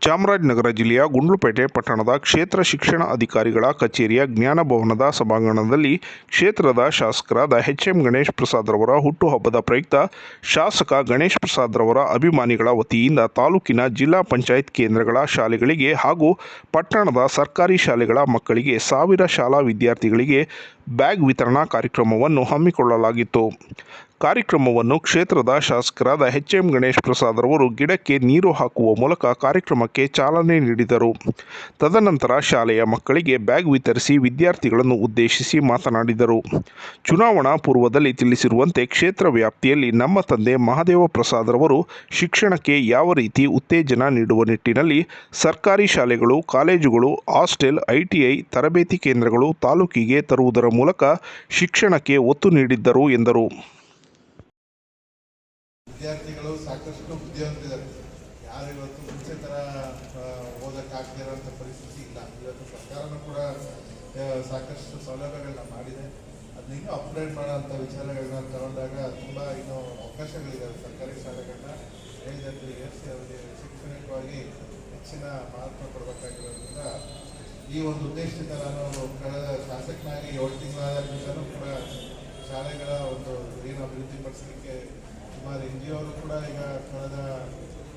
ಚಾಮರಾಜನಗರ ಜಿಲ್ಲೆಯ ಗುಂಡ್ಲುಪೇಟೆ ಪಟ್ಟಣದ ಕ್ಷೇತ್ರ ಶಿಕ್ಷಣ ಅಧಿಕಾರಿಗಳ ಕಚೇರಿಯ ಜ್ಞಾನ ಭವನದ ಸಭಾಂಗಣದಲ್ಲಿ ಕ್ಷೇತ್ರದ ಶಾಸಕರಾದ ಎಚ್ ಎಂ ಗಣೇಶ್ ಪ್ರಸಾದ್ ರವರ ಹುಟ್ಟುಹಬ್ಬದ ಪ್ರಯುಕ್ತ ಶಾಸಕ ಗಣೇಶ್ ಪ್ರಸಾದ್ ರವರ ಅಭಿಮಾನಿಗಳ ವತಿಯಿಂದ ತಾಲೂಕಿನ ಜಿಲ್ಲಾ ಪಂಚಾಯತ್ ಕೇಂದ್ರಗಳ ಶಾಲೆಗಳಿಗೆ ಹಾಗೂ ಪಟ್ಟಣದ ಸರ್ಕಾರಿ ಶಾಲೆಗಳ ಮಕ್ಕಳಿಗೆ ಸಾವಿರ ಶಾಲಾ ವಿದ್ಯಾರ್ಥಿಗಳಿಗೆ ಬ್ಯಾಗ್ ವಿತರಣಾ ಕಾರ್ಯಕ್ರಮವನ್ನು ಹಮ್ಮಿಕೊಳ್ಳಲಾಗಿತ್ತು. ಕಾರ್ಯಕ್ರಮವನ್ನು ಕ್ಷೇತ್ರದ ಶಾಸಕರಾದ ಎಚ್ ಎಂ ಗಣೇಶ್ ಪ್ರಸಾದ್ ರವರು ಗಿಡಕ್ಕೆ ನೀರು ಹಾಕುವ ಮೂಲಕ ಕಾರ್ಯಕ್ರಮಕ್ಕೆ ಚಾಲನೆ ನೀಡಿದರು. ತದನಂತರ ಶಾಲೆಯ ಮಕ್ಕಳಿಗೆ ಬ್ಯಾಗ್ ವಿತರಿಸಿ ವಿದ್ಯಾರ್ಥಿಗಳನ್ನು ಉದ್ದೇಶಿಸಿ ಮಾತನಾಡಿದರು. ಚುನಾವಣಾ ಪೂರ್ವದಲ್ಲಿ ತಿಳಿಸಿರುವಂತೆ ಕ್ಷೇತ್ರ ವ್ಯಾಪ್ತಿಯಲ್ಲಿ ನಮ್ಮ ತಂದೆ ಮಹಾದೇವ ಪ್ರಸಾದ್ ರವರು ಶಿಕ್ಷಣಕ್ಕೆ ಯಾವ ರೀತಿ ಉತ್ತೇಜನ ನೀಡುವ ನಿಟ್ಟಿನಲ್ಲಿ ಸರ್ಕಾರಿ ಶಾಲೆಗಳು, ಕಾಲೇಜುಗಳು, ಹಾಸ್ಟೆಲ್ ಐಟಿಐ ತರಬೇತಿ ಕೇಂದ್ರಗಳು ತಾಲೂಕಿಗೆ ತರುವುದರ ಮೂಲಕ ಶಿಕ್ಷಣಕ್ಕೆ ಒತ್ತು ನೀಡಿದ್ದರು ಎಂದರು. ವಿದ್ಯಾರ್ಥಿಗಳು ಸಾಕಷ್ಟು ಬುದ್ಧಿವಂತಿದ್ದಾರೆ ಯಾರು ಇವತ್ತು ಮುಂಚೆ ಥರ ಓದಕ್ಕಾಗದಿರೋಂಥ ಪರಿಸ್ಥಿತಿ ಇಲ್ಲ. ಇವತ್ತು ಸರ್ಕಾರನೂ ಕೂಡ ಸಾಕಷ್ಟು ಸೌಲಭ್ಯಗಳನ್ನ ಮಾಡಿದೆ. ಅದನ್ನ ಇನ್ನೂ ಅಪ್ಗ್ರೇಡ್ ಮಾಡೋಂಥ ವಿಚಾರಗಳನ್ನ ತಗೊಂಡಾಗ ತುಂಬ ಇನ್ನೂ ಅವಕಾಶಗಳಿದ್ದಾವೆ ಸರ್ಕಾರಿ ಶಾಲೆಗಳನ್ನ. ಹೇಳಿದಂತೆ ಎಸ್ ಅವರಿಗೆ ಶೈಕ್ಷಣಿಕವಾಗಿ ಹೆಚ್ಚಿನ ಮಹತ್ವ ಕೊಡಬೇಕಾಗಿರೋದ್ರಿಂದ ಈ ಒಂದು ಉದ್ದೇಶದಿಂದ ನಾನು ಕಳೆದ ಶಾಸಕನಾಗಿ ಏಳು ತಿಂಗಳಾದ ಕೂಡ ಶಾಲೆಗಳ ಒಂದು ಏನು ಅಭಿವೃದ್ಧಿ ಪಡಿಸಲಿಕ್ಕೆ ಸುಮಾರು ಎನ್ ಜಿ ಅವರು ಕೂಡ ಈಗ ಕಳೆದ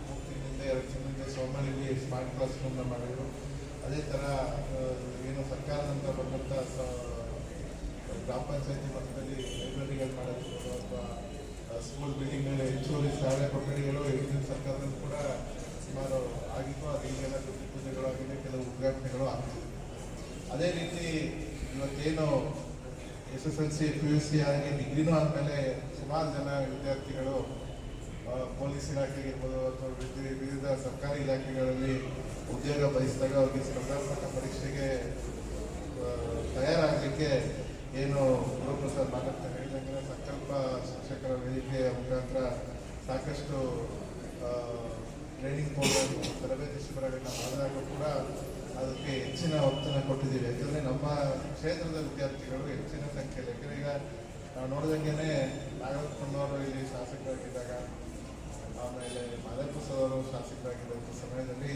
ಮೂರು ತಿಂಗಳಿಂದ ಎರಡು ತಿಂಗಳಿಂದ ಸೋಮಳಿಲಿ ಸ್ಮಾರ್ಟ್ ಕ್ಲಾಸ್ ರೂಮ್ನ ಮಾಡಿದ್ರು. ಅದೇ ಥರ ಏನು ಸರ್ಕಾರದಿಂದ ಬಂದಂಥ ಗ್ರಾಮ ಪಂಚಾಯತಿ ಮಟ್ಟದಲ್ಲಿ ಲೈಬ್ರರಿಗಳು ಮಾಡೋದು ಅಥವಾ ಸ್ಕೂಲ್ ಬಿಲ್ಡಿಂಗ್ನಲ್ಲಿ ಹೆಚ್ಚುವರಿ ಶಾಲೆ ಕೊಠಡಿಗಳು ಹಿಂದಿನ ಸರ್ಕಾರದಲ್ಲಿ ಕೂಡ ಸುಮಾರು ಆಗಿತ್ತು. ಅದು ಈಗೆಲ್ಲ ಗುಡಿ ಪೂಜೆಗಳು ಆಗಿದೆ, ಕೆಲವು ಉದ್ಘಾಟನೆಗಳು ಆಗ್ತಿದೆ. ಅದೇ ರೀತಿ ಇವತ್ತೇನು S S L C, P U C ಆಗಿ ಡಿಗ್ರಿನೂ ಆದಮೇಲೆ ಸುಮಾರು ಜನ ವಿದ್ಯಾರ್ಥಿಗಳು ಪೊಲೀಸ್ ಇಲಾಖೆಗೆ ಇರ್ಬೋದು ಅಥವಾ ವಿವಿಧ ಸರ್ಕಾರಿ ಇಲಾಖೆಗಳಲ್ಲಿ ಉದ್ಯೋಗ ಬಯಸಿದಾಗ ಅವರಿಗೆ ಸ್ಪರ್ಧಾತ್ಮಕ ಪರೀಕ್ಷೆಗೆ ತಯಾರಾಗಲಿಕ್ಕೆ ಏನು ಗುರುಪ್ರಸಾದ್ ಮಾತಾಡ್ತಾ ಹೇಳಿದಂಗೆ ಸಂಕಲ್ಪ ಶಿಕ್ಷಕರ ವೇದಿಕೆಯ ಮುಖಾಂತರ ಸಾಕಷ್ಟು ಟ್ರೈನಿಂಗ್ ಪ್ರೋಗ್ರಾಮ್ ತರಬೇತಿ ಶಿಬಿರಗಳನ್ನ ಮಾಡಿದಾಗ ಕೂಡ ಅದಕ್ಕೆ ಹೆಚ್ಚಿನ ಒತ್ತನ್ನು ಕೊಟ್ಟಿದ್ದೀವಿ. ಯಾಕಂದರೆ ನಮ್ಮ ಕ್ಷೇತ್ರದ ವಿದ್ಯಾರ್ಥಿಗಳು ಹೆಚ್ಚಿನ ಸಂಖ್ಯೆಯಲ್ಲಿ, ಯಾಕಂದರೆ ಈಗ ನಾವು ನೋಡಿದಂಗೆ ಆಮೇಲೆ ಮಾಧವ ಪ್ರಸಾದ್ ಶಾಸಕರಾಗಿರುವಂಥ ಸಮಯದಲ್ಲಿ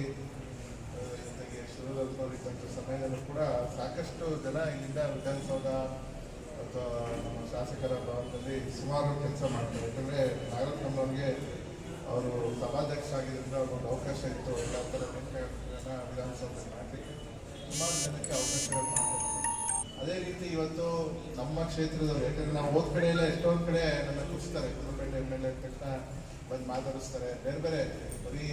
ಜೊತೆಗೆ ಶಿವರತ್ನವರು ಇದ್ದಂಥ ಸಮಯದಲ್ಲೂ ಕೂಡ ಸಾಕಷ್ಟು ಜನ ಇಲ್ಲಿಂದ ವಿಧಾನಸೌಧ ಅಥವಾ ನಮ್ಮ ಶಾಸಕರ ಭವನದಲ್ಲಿ ಸುಮಾರು ಕೆಲಸ ಮಾಡ್ತಾರೆ. ಯಾಕಂದರೆ ನಾಗರತ್ನವ್ರಿಗೆ ಅವರು ಸಭಾಧ್ಯಕ್ಷ ಆಗಿದ್ದರಿಂದ ಅವ್ರಿಗೊಂದು ಅವಕಾಶ ಇತ್ತು. ಎಲ್ಲ ಥರ ನೇಮಕಾತಿಗಳನ್ನ ವಿಧಾನಸೌಧದಲ್ಲಿ ಮಾಡಲಿಕ್ಕೆ ಸುಮಾರು ಜನಕ್ಕೆ ಅವಕಾಶಗಳು ಮಾಡ್ತಾರೆ ಅದೇ ರೀತಿ ಇವತ್ತು ನಮ್ಮ ಕ್ಷೇತ್ರದವರು ಯಾಕಂದ್ರೆ ನಾವು ಹೋದ ಕಡೆ ಎಲ್ಲ ಎಷ್ಟೊಂದು ಕಡೆ ನನ್ನ ಕುಸ್ತಾರೆ ಗುರುಪೇಟೆ ಎಂ ಎಲ್ ಎ ತಕ್ಷಣ ಬಂದು ಮಾತಾಡಿಸ್ತಾರೆ. ಬೇರೆ ಬೇರೆ ಬರೀ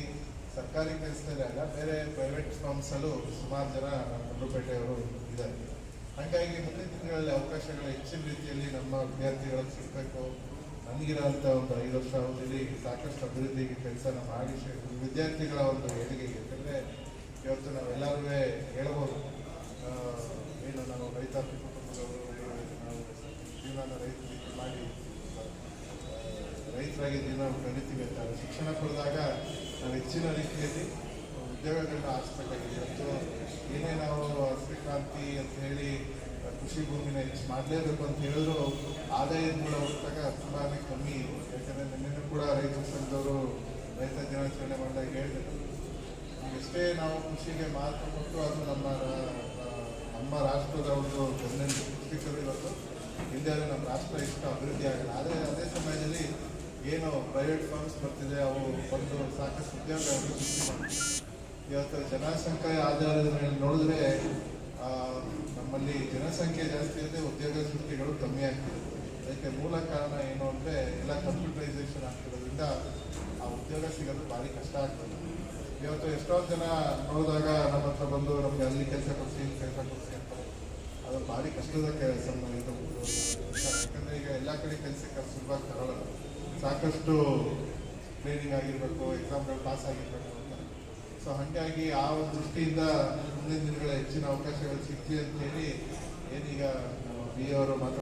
ಸರ್ಕಾರಿ ಕೆಲಸದಲ್ಲೇ ಅಲ್ಲ, ಬೇರೆ ಪ್ರೈವೇಟ್ ಫಾರ್ಮ್ಸಲ್ಲೂ ಸುಮಾರು ಜನ ಗುರುಪೇಟೆಯವರು ಇದ್ದಾರೆ. ಹಾಗಾಗಿ ಮುಂದಿನ ದಿನಗಳಲ್ಲಿ ಅವಕಾಶಗಳು ಹೆಚ್ಚಿನ ರೀತಿಯಲ್ಲಿ ನಮ್ಮ ವಿದ್ಯಾರ್ಥಿಗಳಿಗೆ ಸಿಗಬೇಕು. ನನಗಿರೋಂಥ ಒಂದು ಐದು ವರ್ಷ ಅವಧಿಯಲ್ಲಿ ಸಾಕಷ್ಟು ಅಭಿವೃದ್ಧಿಗೆ ಕೆಲಸ ಮಾಡಿ ಶ- ವಿದ್ಯಾರ್ಥಿಗಳ ಒಂದು ಏಳಿಗೆಗೆ, ಯಾಕಂದರೆ ಇವತ್ತು ನಾವೆಲ್ಲರೂ ಹೇಳ್ಬೋದು ಆ, ಏನು ನಾವು ರೈತಾಪಿ ಕುಟುಂಬದವರು ನಾವು ಜೀವನ ರೈತ ರೀತಿ ಮಾಡಿ ಆ, ಜೀವನ ಕಲಿತೀವಿ ಅಂತ. ಶಿಕ್ಷಣ ಪಡೆದಾಗ ನಾವು ಹೆಚ್ಚಿನ ರೀತಿಯಲ್ಲಿ ಉದ್ಯೋಗಗಳನ್ನ ಆರಿಸ್ಬೇಕಾಗಿದೆ. ಇವತ್ತು ಏನೇ ನಾವು ಹಸಿರು ಕ್ರಾಂತಿ ಅಂತ ಹೇಳಿ ಕೃಷಿ ಭೂಮಿನ ಹೆಚ್ಚು ಮಾಡಲೇಬೇಕು ಅಂತ ಹೇಳಿದ್ರು, ಆದಾಯದ ಮೂಲ ಹೋಗ್ತಾಗ ತುಂಬಾ ಕಮ್ಮಿ. ಯಾಕಂದ್ರೆ ಯಾಕಂದರೆ ನಿನ್ನೆ ಕೂಡ ರೈತ ಸಂಘದವರು ರೈತ ದಿನಾಚರಣೆ ಮಾಡಿದಾಗ ಹೇಳಿದ್ರು. ಎಷ್ಟೇ ನಾವು ಕೃಷಿಗೆ ಮಹತ್ವ ಕೊಟ್ಟು ಅದು ನಮ್ಮ ನಮ್ಮ ರಾಷ್ಟ್ರದ ಒಂದು ಕೃಷಿಕರು ಇವತ್ತು ಹಿಂದೆ ನಮ್ಮ ರಾಷ್ಟ್ರ ಇಷ್ಟ ಅಭಿವೃದ್ಧಿ ಆಗಲ್ಲ ಆದರೆ ಅದೇ ಸಮಯದಲ್ಲಿ ಏನು ಪ್ರೈವೇಟ್ ಫಂಡ್ಸ್ ಬರ್ತಿದೆ ಅವು ಬಂದು ಸಾಕಷ್ಟು ಉದ್ಯೋಗ ಇವತ್ತು ಜನಸಂಖ್ಯೆ ಆಧಾರದ ಮೇಲೆ ನೋಡಿದ್ರೆ ನಮ್ಮಲ್ಲಿ ಜನಸಂಖ್ಯೆ ಜಾಸ್ತಿ ಇದೆ ಉದ್ಯೋಗ ಸೃಷ್ಟಿಗಳು ಕಮ್ಮಿ ಆಗ್ತಿದೆ. ಅದಕ್ಕೆ ಮೂಲ ಕಾರಣ ಏನು ಅಂದರೆ, ಎಲ್ಲ ಕಂಪ್ಯೂಟರೈಸೇಷನ್ ಆಗ್ತಿರೋದ್ರಿಂದ ಆ ಉದ್ಯೋಗ ಸಿಗೋದು ಭಾರಿ ಕಷ್ಟ ಆಗ್ತದೆ. ಇವತ್ತು ಎಷ್ಟೋ ಜನ ನೋಡಿದಾಗ ನಮ್ಮ ಹತ್ರ ಬಂದು ನಮಗೆ ಅಲ್ಲಿ ಕೆಲಸ ಕೊಡಿಸಿ, ಇಲ್ಲಿ ಕೆಲಸ ಕೊಡಿಸಿ ಅಂತಾರೆ. ಅದು ಭಾರಿ ಕಷ್ಟದ ಕೆಲಸ ಯಾಕಂದರೆ ಈಗ ಎಲ್ಲ ಕಡೆ ಕೆಲಸಕ್ಕೆ ಸುಲಭ ತಗೊಳ್ಳಲ್ಲ ಸಾಕಷ್ಟು ಟ್ರೈನಿಂಗ್ ಆಗಿರಬೇಕು ಎಕ್ಸಾಮ್ಗಳು ಪಾಸ್ ಆಗಿರಬೇಕು ಅಂತ. ಸೊ ಹಾಗಾಗಿ ಆ ಒಂದು ದೃಷ್ಟಿಯಿಂದ ಮುಂದಿನ ದಿನಗಳ ಹೆಚ್ಚಿನ ಅವಕಾಶಗಳು ಸಿಗ್ಲಿ ಅಂತೇಳಿ ಏನೀಗ ಬಿ ಅವರು ಮಾತಾಡ್ತಾರೆ